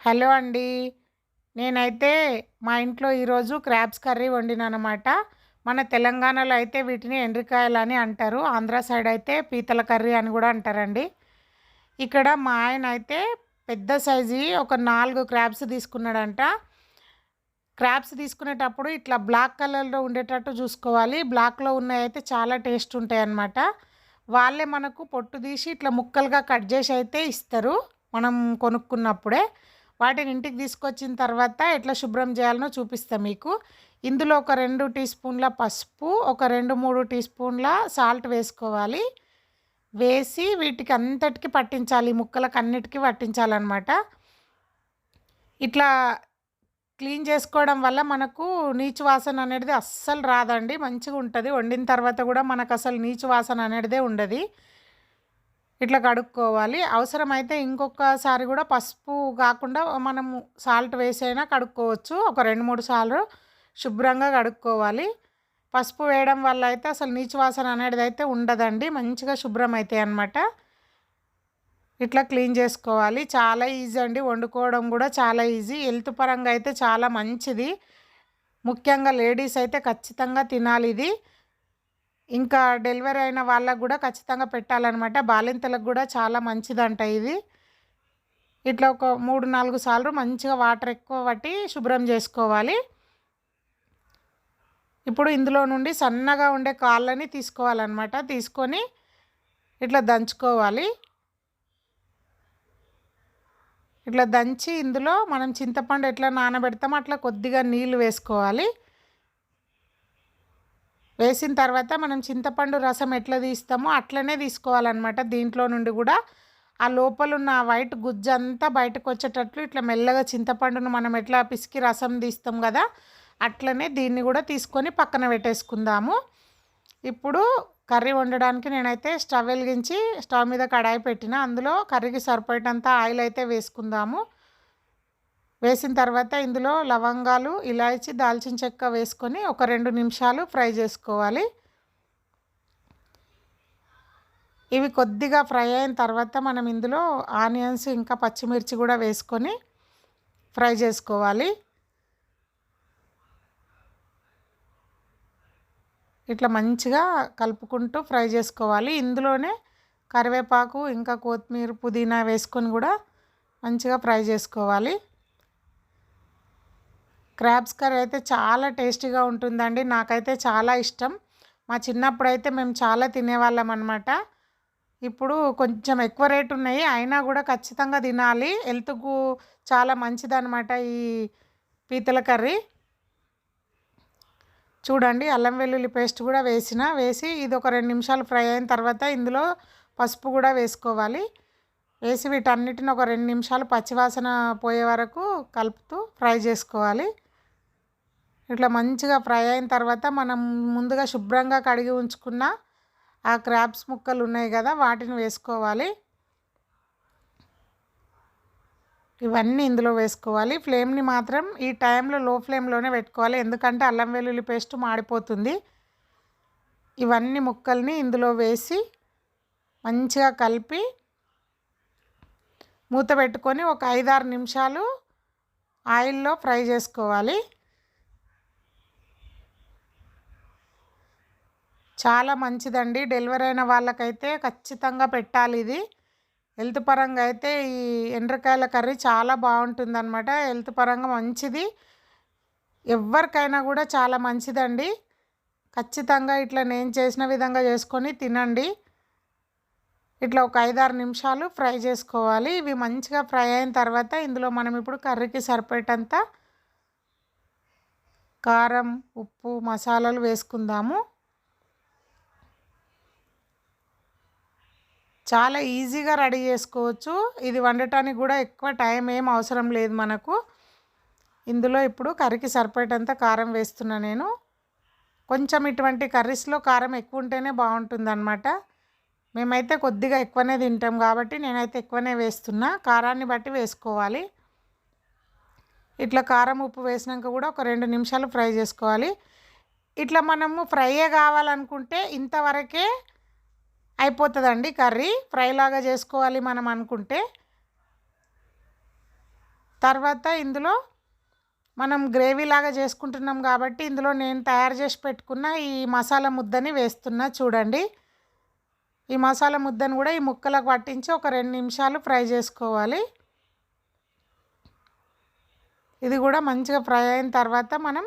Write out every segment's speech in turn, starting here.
Hello అండి. నేనైతే మా ఇంట్లో ఈరోజు క్రాబ్స్ కర్రీ వండినమాట మన తెలంగాణలో అయితే వీటిని ఎండ్రికాయలు అని అంటారు. ఆంధ్ర సైడ్ అయితే పీతల కర్రీ అని కూడా అంటారండి. ఇక్కడ మా ఆయన అయితే పెద్ద సైజు ఒక నాలుగు క్రాబ్స్ తీసుకున్నాడంట. క్రాబ్స్ తీసుకునేటప్పుడు ఇట్లా బ్లాక్ కలర్‌లో ఉండేటట్టు చూసుకోవాలి బ్లాక్‌లో ఉన్నయయితే చాలా టేస్ట్ ఉంటాయన్నమాట. వాళ్ళే మనకు పొట్టు తీసి ఇట్లా ముక్కలుగా కట్ చేసి అయితే ఇస్తారు మనం కొనుక్కున్నప్పుడే. వాటిని ఇంటికి తీసుకొచ్చిన తర్వాత ఎట్లా శుభ్రం చేయాలనో చూపిస్తాను మీకు. ఇందులో ఒక రెండు టీ స్పూన్ల పసుపు, ఒక 2, 3 టీ స్పూన్ల సాల్ట్ వేసుకోవాలి. వేసి వీటికి అంతటికి పట్టించాలి. ఈ ముక్కలకన్నిటికి పట్టించాలన్నమాట ఇట్లా క్లీన్ చేసుకోవడం వల్ల మనకు నీచు వాసన అనేది అస్సలు రాదండి. మంచిగా ఉంటుంది వండిన తర్వాత కూడా మనకు అసలు నీచు వాసన అనేది ఉండదు ఇట్లా కడుక్కోవాలి. అవసరమైతే ఇంకొకసారి కూడా పసుపు కాకుండా మనము సాల్ట్ వేసైనా కడుక్కోవచ్చు. ఒక 2, 3 సార్లు శుభ్రంగా కడుక్కోవాలి. పసుపు వేయడం వల్ల అయితే అసలు నీచు వాసన అనేది అయితే ఉండదండి. మంచిగా శుభ్రం అయితాయన్నమాట. ఇట్లా క్లీన్ చేసుకోవాలి చాలా ఈజీ అండి. వండుకోవడం కూడా చాలా ఈజీ. హెల్త్ పరంగా అయితే చాలా మంచిది. ముఖ్యంగా లేడీస్ అయితే ఖచ్చితంగా తినాలి ఇది ఇంకా డెలివరీ అయిన వాళ్ళకు కూడా ఖచ్చితంగా పెట్టాలన్నమాట బాలింతలకు కూడా చాలా మంచిదంట ఇది. ఇట్లా ఒక 3, 4 సార్లు మంచిగా వాటర్ ఎక్కువ పట్టి శుభ్రం చేసుకోవాలి ఇప్పుడు ఇందులో నుండి సన్నగా ఉండే కాళ్ళని తీసుకోవాలన్నమాట తీసుకొని ఇట్లా దంచుకోవాలి. ఇట్లా దంచి ఇందులో మనం చింతపండు ఎట్లా నానబెడతామో అట్లా కొద్దిగా నీళ్ళు వేసుకోవాలి. వేసిన తర్వాత మనం చింతపండు రసం ఎట్లా తీస్తామో అట్లనే తీసుకోవాలన్నమాట దీంట్లో నుండి కూడా ఆ లోపలున్న వైట్ గుజ్జంతా బయటకొచ్చేటట్లు ఇట్లా మెల్లగా చింతపండును మనం ఎట్లా పిసికి రసం తీస్తాం కదా అట్లనే దీన్ని కూడా తీసుకొని పక్కన పెట్టేసుకుందాము. ఇప్పుడు కర్రీ వండడానికి నేనైతే స్టవ్ వెలిగించి స్టవ్ మీద కడాయి పెట్టిన. అందులో కర్రీకి సరిపోయేటంత ఆయిల్ అయితే వేసుకుందాము. వేసిన తర్వాత ఇందులో లవంగాలు, ఇలాచి, దాల్చిన చెక్క వేసుకొని ఒక రెండు నిమిషాలు ఫ్రై చేసుకోవాలి. ఇవి కొద్దిగా ఫ్రై అయిన తర్వాత మనం ఇందులో ఆనియన్స్ ఇంకా పచ్చిమిర్చి కూడా వేసుకొని ఫ్రై చేసుకోవాలి. ఇట్లా మంచిగా కలుపుకుంటూ ఫ్రై చేసుకోవాలి. ఇందులోనే కరివేపాకు, ఇంకా కొత్తిమీర, పుదీనా వేసుకొని కూడా మంచిగా ఫ్రై చేసుకోవాలి. క్రాబ్స్ కర్రీ అయితే చాలా టేస్టీగా ఉంటుందండి. నాకైతే చాలా ఇష్టం. మా చిన్నప్పుడు అయితే మేము చాలా తినేవాళ్ళం అనమాట. ఇప్పుడు కొంచెం ఎక్కువ రేటు ఉన్నాయి. అయినా కూడా ఖచ్చితంగా తినాలి. హెల్త్‌కు చాలా మంచిదనమాట ఈ పీతల కర్రీ. చూడండి అల్లం వెల్లుల్లి పేస్ట్ కూడా వేసిన. వేసి ఇది ఒక రెండు నిమిషాలు ఫ్రై అయిన తర్వాత ఇందులో పసుపు కూడా వేసుకోవాలి. వేసి వీటన్నిటిని ఒక రెండు నిమిషాలు పచ్చివాసన పోయే వరకు కలుపుతూ ఫ్రై చేసుకోవాలి ఇట్లా మంచిగా ఫ్రై అయిన తర్వాత మనం ముందుగా శుభ్రంగా కడిగి ఉంచుకున్న ఆ క్రాబ్స్ ముక్కలు ఉన్నాయి కదా వాటిని వేసుకోవాలి. ఇవన్నీ ఇందులో వేసుకోవాలి. ఫ్లేమ్‌ని మాత్రం ఈ టైంలో లో ఫ్లేమ్‌లోనే పెట్టుకోవాలి. ఎందుకంటే అల్లం వెల్లుల్లి పేస్ట్ మాడిపోతుంది. ఇవన్నీ ముక్కల్ని ఇందులో వేసి మంచిగా కలిపి మూత పెట్టుకొని ఒక 5, 6 నిమిషాలు ఆయిల్‌లో ఫ్రై చేసుకోవాలి చాలా మంచిదండి. డెలివరీ అయిన వాళ్ళకైతే ఖచ్చితంగా పెట్టాలి ఇది హెల్త్ పరంగా అయితే ఈ ఎండ్రకాయల కర్రీ చాలా బావుంటుందనమాట. హెల్త్ పరంగా మంచిది. ఎవరికైనా కూడా చాలా మంచిదండి. ఖచ్చితంగా ఇట్లా నేను చేసిన విధంగా చేసుకొని తినండి. ఇట్లా ఒక 5, 6 నిమిషాలు ఫ్రై చేసుకోవాలి ఇవి మంచిగా ఫ్రై అయిన తర్వాత ఇందులో మనం ఇప్పుడు కర్రీకి సరిపోయేటంత కారం, ఉప్పు, మసాలాలు వేసుకుందాము. చాలా ఈజీగా రెడీ చేసుకోవచ్చు ఇది వండటానికి కూడా ఎక్కువ టైం ఏం అవసరం లేదు మనకు. ఇందులో ఇప్పుడు కర్రీకి సరిపోయేటంత కారం వేస్తున్నా నేను. కొంచెం ఇటువంటి కర్రీస్‌లో కారం ఎక్కువ ఉంటేనే బాగుంటుంది బావుంటుందనమాట. మేమైతే కొద్దిగా ఎక్కువనే తింటాం కాబట్టి నేనైతే ఎక్కువనే వేస్తున్నా. కారాన్ని బట్టి వేసుకోవాలి. ఇట్లా కారం, ఉప్పు వేసినాక కూడా ఒక రెండు నిమిషాలు ఫ్రై చేసుకోవాలి ఇట్లా మనము ఫ్రైయే కావాలనుకుంటే ఇంతవరకే అయిపోతుందండి కర్రీ. ఫ్రైలాగా చేసుకోవాలి మనం అనుకుంటే. తర్వాత ఇందులో మనం గ్రేవీ లాగా చేసుకుంటున్నాం కాబట్టి ఇందులో నేను తయారు చేసి పెట్టుకున్న ఈ మసాలా ముద్దని వేస్తున్నా చూడండి ఈ మసాలా ముద్దను కూడా ఈ ముక్కలకు పట్టించి ఒక రెండు నిమిషాలు ఫ్రై చేసుకోవాలి ఇది కూడా మంచిగా ఫ్రై అయిన తర్వాత మనం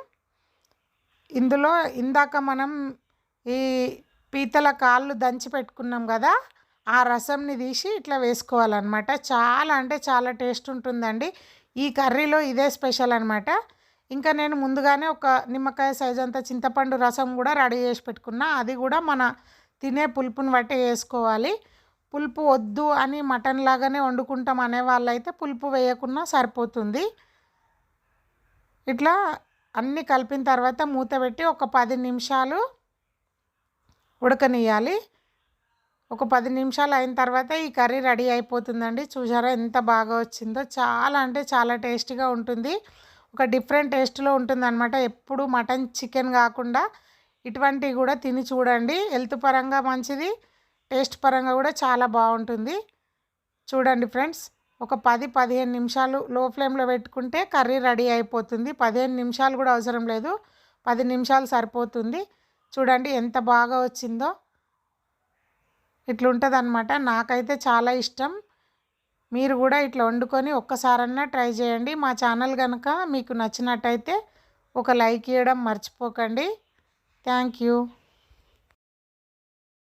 ఇందులో ఇందాక మనం ఈ పీతల కాళ్ళు దంచి పెట్టుకున్నాం కదా ఆ రసంని తీసి ఇట్లా వేసుకోవాలన్నమాట. చాలా అంటే చాలా టేస్ట్ ఉంటుందండి. ఈ కర్రీలో ఇదే స్పెషల్ అనమాట ఇంకా నేను ముందుగానే ఒక నిమ్మకాయ సైజ్ అంత చింతపండు రసం కూడా రెడీ చేసి పెట్టుకున్నా. అది కూడా మన తినే పులుపుని బట్టి వేసుకోవాలి. పులుపు వద్దు అని మటన్ లాగానే వండుకుంటాం అనే వాళ్ళైతే పులుపు వేయకున్నా సరిపోతుంది. ఇట్లా అన్నీ కలిపిన తర్వాత మూత పెట్టి ఒక పది నిమిషాలు ఉడకనియాలి ఒక పది నిమిషాలు అయిన తర్వాత ఈ కర్రీ రెడీ అయిపోతుందండి. చూసారా ఎంత బాగా వచ్చిందో. చాలా అంటే చాలా టేస్టీగా ఉంటుంది. ఒక డిఫరెంట్ టేస్ట్లో ఉంటుంది అనమాట ఎప్పుడు మటన్ చికెన్ కాకుండా ఇటువంటివి కూడా తిని చూడండి. హెల్త్ పరంగా మంచిది టేస్ట్ పరంగా కూడా చాలా బాగుంటుంది. చూడండి ఫ్రెండ్స్ ఒక పది పదిహేను నిమిషాలు లో ఫ్లేమ్లో పెట్టుకుంటే కర్రీ రెడీ అయిపోతుంది. పదిహేను నిమిషాలు కూడా అవసరం లేదు. పది నిమిషాలు సరిపోతుంది. చూడండి ఎంత బాగా వచ్చిందో. ఇట్లుంటుంది అనమాట నాకైతే చాలా ఇష్టం. మీరు కూడా ఇట్లా వండుకొని ఒక్కసారన్నా ట్రై చేయండి. మా ఛానల్ కనుక మీకు నచ్చినట్టయితే ఒక లైక్ ఇవ్వడం మర్చిపోకండి. Thank you.